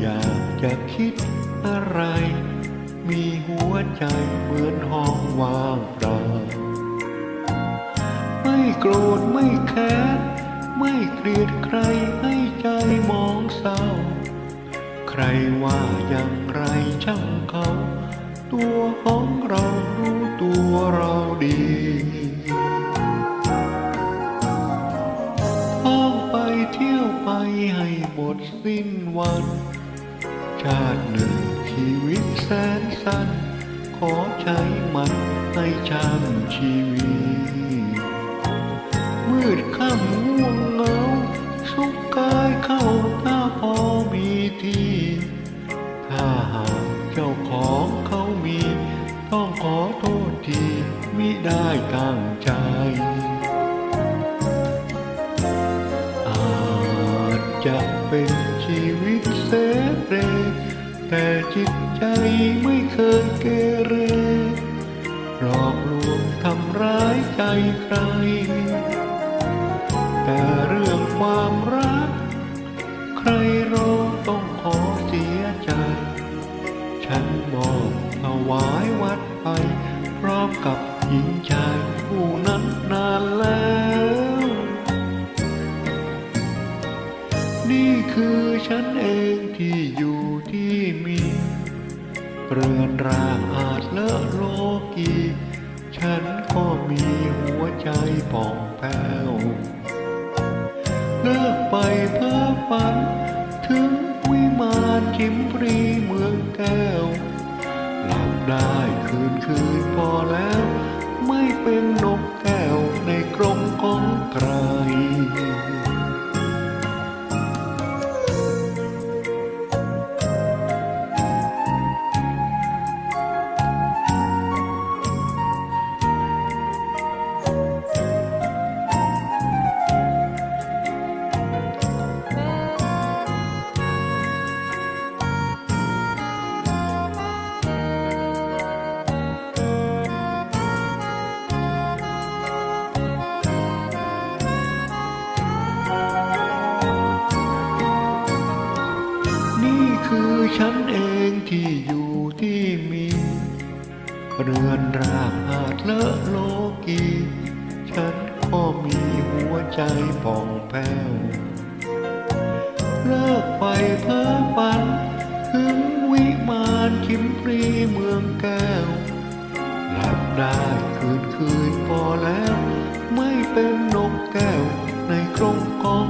อยากจะคิดอะไร มีหัวใจเหมือนห้องว่างเปล่า ไม่โกรธไม่แค้นไม่เกลียดใครให้ใจมองเศร้า ใครว่าอย่างไรช่างเขา ตัวของเรารู้ตัวเราดีท่องไปเที่ยวไปให้หมดสิ้นวัน ชาติหนึ่งชีวิตแสนสั้น ขอใช้มันให้ช่างชีวิต มืดค่ำง่วงเหงาสุขกายเข้าถ้าพอมีที่ ถ้าหากเจ้าของเขามี ต้องขอโทษทีมิได้ตั้งใจอาจจะเป็นชีวิต เสเร แต่จิตใจไม่เคยเกเร หลอกลวงทำร้ายใจใคร แต่เรื่องความรัก ใครรู้ต้องขอเสียใจ ฉันมอบถวายวัดไปพร้อมกับหญิงชา นี่คือฉันเองที่อยู่ที่มี เรือนร่างอาจเลอะโลกี ฉันก็มีหัวใจป่องแผ้ว เลิกไปเพ้อฝัน ถึงวิมานชิมพรีเมืองแก้ว หลับได้คืนคืนพอแล้ว ไม่เป็นนกแก้วในกรงของใคร คือฉันเองที่อยู่ที่มี เรือนรางอาจเลอะโลกี ฉันก็มีหัวใจป่องแผ้ว เลิกไปเพ้อฝัน ถึงวิมานชิมปรีเมืองแก้ว หลับได้คืนคืนพอแล้ว ไม่เป็นนกแก้วในกรงของ